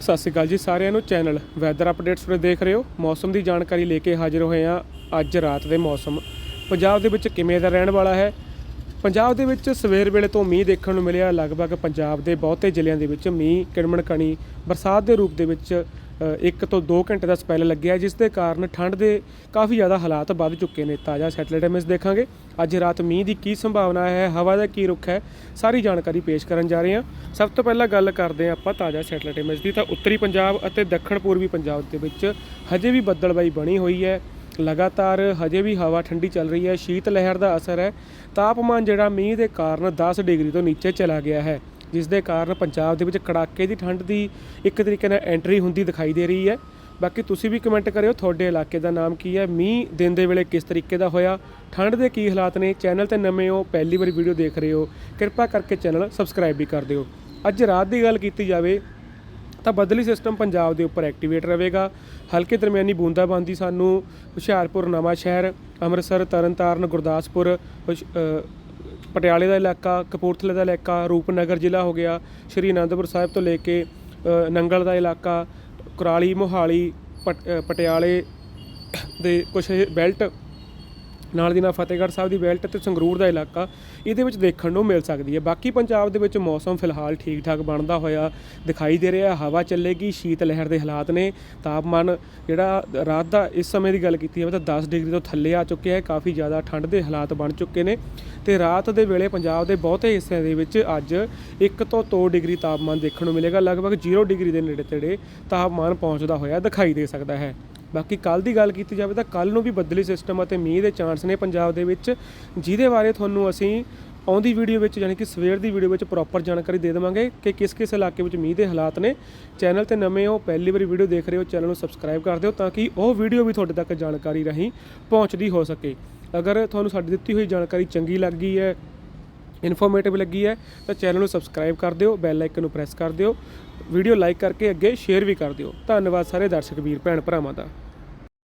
ਸਤਿ ਸ਼੍ਰੀ ਅਕਾਲ ਜੀ ਸਾਰਿਆਂ ਨੂੰ। ਚੈਨਲ ਵੈਦਰ ਅਪਡੇਟਸ ਤੇ ਦੇਖ ਰਹੇ ਹੋ। ਮੌਸਮ ਦੀ ਜਾਣਕਾਰੀ ਲੈ ਕੇ ਹਾਜ਼ਰ ਹੋਏ ਹਾਂ ਅੱਜ ਰਾਤ ਦੇ ਮੌਸਮ। ਪੰਜਾਬ ਦੇ ਵਿੱਚ ਕਿਵੇਂ ਦਾ ਰਹਿਣ ਵਾਲਾ ਹੈ? ਪੰਜਾਬ ਦੇ ਵਿੱਚ ਸਵੇਰ ਵੇਲੇ ਤੋਂ ਮੀਂਹ ਦੇਖਣ ਨੂੰ ਮਿਲਿਆ। ਲਗਭਗ ਪੰਜਾਬ ਦੇ ਬਹੁਤੇ ਜ਼ਿਲ੍ਹਿਆਂ ਦੇ ਵਿੱਚ ਮੀਂਹ ਕਿਣਮਣ ਕਣੀ ਬਰਸਾਤ ਦੇ ਰੂਪ ਦੇ ਵਿੱਚ ਅ, ਇੱਕ ਤੋਂ 2 ਘੰਟੇ ਦਾ ਸਪੈਲ ਲੱਗਿਆ ਜਿਸ ਦੇ ਕਾਰਨ ਠੰਡ ਦੇ ਕਾਫੀ ਜ਼ਿਆਦਾ ਹਾਲਾਤ ਵੱਧ ਚੁੱਕੇ ਨੇ। ਤਾਜ਼ਾ ਸੈਟੇਲਾਈਟ ਇਮੇਜ ਦੇਖਾਂਗੇ। ਅੱਜ ਰਾਤ ਮੀਂਹ ਦੀ ਕੀ ਸੰਭਾਵਨਾ ਹੈ ਹਵਾ ਦਾ ਕੀ ਰੁਖ ਹੈ ਸਾਰੀ ਜਾਣਕਾਰੀ ਪੇਸ਼ ਕਰਨ ਜਾ ਰਹੇ ਹਾਂ। ਸਭ ਤੋਂ ਪਹਿਲਾਂ ਗੱਲ ਕਰਦੇ ਹਾਂ ਆਪਾਂ ਤਾਜ਼ਾ ਸੈਟੇਲਾਈਟ ਇਮੇਜ ਦੀ। ਤਾਂ ਉੱਤਰੀ ਪੰਜਾਬ ਅਤੇ ਦੱਖਣ ਪੂਰਬੀ ਪੰਜਾਬ ਦੇ ਵਿੱਚ ਹਜੇ ਵੀ ਬੱਦਲਬਾਈ ਬਣੀ ਹੋਈ ਹੈ। ਲਗਾਤਾਰ ਹਜੇ ਵੀ ਹਵਾ ਠੰਡੀ ਚੱਲ ਰਹੀ ਹੈ। ਸ਼ੀਤ ਲਹਿਰ ਦਾ ਅਸਰ ਹੈ। ਤਾਪਮਾਨ ਜਿਹੜਾ ਮੀਂਹ ਦੇ ਕਾਰਨ 10 ਡਿਗਰੀ ਤੋਂ ਨੀਚੇ ਚਲਾ ਗਿਆ ਹੈ। ਜਿਸ ਦੇ ਕਾਰਨ ਪੰਜਾਬ ਦੇ ਵਿੱਚ ਕੜਾਕੇ ਦੀ ਠੰਡ ਦੀ ਇੱਕ ਤਰੀਕੇ ਨਾਲ ਐਂਟਰੀ ਹੁੰਦੀ ਦਿਖਾਈ ਦੇ ਰਹੀ ਹੈ। ਬਾਕੀ ਤੁਸੀਂ ਵੀ ਕਮੈਂਟ ਕਰਿਓ, ਤੁਹਾਡੇ ਇਲਾਕੇ ਦਾ ਨਾਮ ਕੀ ਹੈ, ਮੀਂਹ ਦਿਨ ਦੇ ਵੇਲੇ ਕਿਸ ਤਰੀਕੇ ਦਾ ਹੋਇਆ, ਠੰਡ ਦੇ ਕੀ ਹਾਲਾਤ ਨੇ, ਚੈਨਲ ਤੇ ਨਵੇਂ ਹੋ, ਪਹਿਲੀ ਵਾਰੀ ਵੀਡੀਓ ਦੇਖ ਰਹੇ ਹੋ, ਕਿਰਪਾ ਕਰਕੇ ਚੈਨਲ ਸਬਸਕ੍ਰਾਈਬ ਵੀ ਕਰ ਦਿਓ। ਅੱਜ ਰਾਤ ਦੀ ਗੱਲ ਕੀਤੀ ਜਾਵੇ ਤਾਂ ਬਦਲੀ ਸਿਸਟਮ ਪੰਜਾਬ ਦੇ ਉੱਪਰ ਐਕਟੀਵੇਟ ਰਹੇਗਾ। ਹਲਕੇ ਦਰਮਿਆਨੀ ਬੂੰਦਾਬਾਂਦੀ ਸਾਨੂੰ ਹੁਸ਼ਿਆਰਪੁਰ ਨਵਾਂ ਸ਼ਹਿਰ ਅੰਮ੍ਰਿਤਸਰ, ਤਰਨਤਾਰਨ, ਗੁਰਦਾਸਪੁਰ ਪਟਿਆਲੇ ਦਾ ਇਲਾਕਾ, ਕਪੂਰਥਲੇ ਦਾ ਇਲਾਕਾ, ਰੂਪਨਗਰ ਜ਼ਿਲ੍ਹਾ ਹੋ ਗਿਆ, ਸ਼੍ਰੀ ਅਨੰਦਪੁਰ ਸਾਹਿਬ ਤੋਂ ਲੈ ਕੇ ਨੰਗਲ ਦਾ ਇਲਾਕਾ, ਕੁਰਾਲੀ, ਮੋਹਾਲੀ, ਪਟ- ਪਟਿਆਲੇ ਦੇ ਕੁਝ ਬੈਲਟ ਨਾਲ ਦੀ ਨਾਲ ਫਤਿਹਗੜ੍ਹ ਸਾਹਿਬ ਦੀ ਬੈਲਟ ਤੇ ਸੰਗਰੂਰ ਦਾ ਇਲਾਕਾ, ਇਹਦੇ ਵਿੱਚ ਦੇਖਣ ਨੂੰ ਮਿਲ ਸਕਦੀ ਹੈ। ਬਾਕੀ ਪੰਜਾਬ ਦੇ ਵਿੱਚ ਮੌਸਮ ਫਿਲਹਾਲ ਠੀਕ ਠਾਕ ਬਣਦਾ ਹੋਇਆ ਦਿਖਾਈ ਦੇ ਰਿਹਾ ਹਵਾ ਚੱਲੇਗੀ ਸ਼ੀਤ ਲਹਿਰ ਦੇ ਹਾਲਾਤ ਨੇ। ਤਾਪਮਾਨ ਜਿਹੜਾ ਰਾਤ ਦਾ ਇਸ ਸਮੇਂ ਦੀ ਗੱਲ ਕੀਤੀ ਜਾਵੇ ਤਾਂ 10 ਡਿਗਰੀ ਤੋਂ ਥੱਲੇ ਆ ਚੁੱਕਿਆ ਹੈ। ਕਾਫੀ ਜ਼ਿਆਦਾ ਠੰਡ ਦੇ ਹਾਲਾਤ ਬਣ ਚੁੱਕੇ ਨੇ ਤੇ ਰਾਤ ਦੇ ਵੇਲੇ ਪੰਜਾਬ ਦੇ ਬਹੁਤੇ ਹਿੱਸਿਆਂ ਦੇ ਵਿੱਚ ਅੱਜ 1 ਤੋਂ 2 ਡਿਗਰੀ ਤਾਪਮਾਨ ਦੇਖਣ ਨੂੰ ਮਿਲੇਗਾ। ਲਗਭਗ 0 ਡਿਗਰੀ ਦੇ ਨੇੜੇ ਤੇੜੇ ਤਾਪਮਾਨ ਪਹੁੰਚਦਾ ਹੋਇਆ ਦਿਖਾਈ ਦੇ ਸਕਦਾ ਹੈ। ਬਾਕੀ ਕੱਲ ਦੀ ਗੱਲ ਕੀਤੀ ਜਾਵੇ ਤਾਂ ਕੱਲ ਨੂੰ ਵੀ ਬੱਦਲੀ ਸਿਸਟਮ ਅਤੇ ਮੀਂਹ ਦੇ ਚਾਂਸ ਨੇ ਪੰਜਾਬ ਦੇ ਵਿੱਚ, ਜਿਹਦੇ ਬਾਰੇ ਤੁਹਾਨੂੰ ਅਸੀਂ ਆਉਂਦੀ ਵੀਡੀਓ ਵਿੱਚ ਯਾਨੀ ਕਿ ਸਵੇਰ ਦੀ ਵੀਡੀਓ ਵਿੱਚ ਪ੍ਰੋਪਰ ਜਾਣਕਾਰੀ ਦੇ ਦੇਵਾਂਗੇ ਕਿ ਕਿਸ ਕਿਸ ਇਲਾਕੇ ਵਿੱਚ ਮੀਂਹ ਦੇ ਹਾਲਾਤ ਨੇ। ਚੈਨਲ ਤੇ ਨਵੇਂ ਹੋ, ਪਹਿਲੀ ਵਾਰੀ ਵੀਡੀਓ ਦੇਖ ਰਹੇ ਹੋ ਚੈਨਲ ਨੂੰ ਸਬਸਕ੍ਰਾਈਬ ਕਰ ਦਿਓ ਤਾਂ ਕਿ ਉਹ ਵੀਡੀਓ ਵੀ ਤੁਹਾਡੇ ਤੱਕ ਜਾਣਕਾਰੀ ਰਾਹੀਂ ਪਹੁੰਚਦੀ ਹੋ ਸਕੇ। ਅਗਰ ਤੁਹਾਨੂੰ ਸਾਡੀ ਦਿੱਤੀ ਹੋਈ ਜਾਣਕਾਰੀ ਚੰਗੀ ਲੱਗੀ ਹੈ ਇਨਫੋਰਮੇਟਿਵ ਲੱਗੀ ਹੈ, ਤਾਂ ਚੈਨਲ ਨੂੰ ਸਬਸਕ੍ਰਾਈਬ ਕਰ ਦਿਓ, ਬੈਲ ਆਈਕਨ ਨੂੰ ਪ੍ਰੈਸ ਕਰ ਦਿਓ। ਵੀਡੀਓ ਲਾਈਕ ਕਰਕੇ ਅੱਗੇ ਸ਼ੇਅਰ ਵੀ ਕਰ ਦਿਓ। ਧੰਨਵਾਦ ਸਾਰੇ ਦਰਸ਼ਕ ਵੀਰ, ਭੈਣ ਭਰਾਵਾਂ ਦਾ।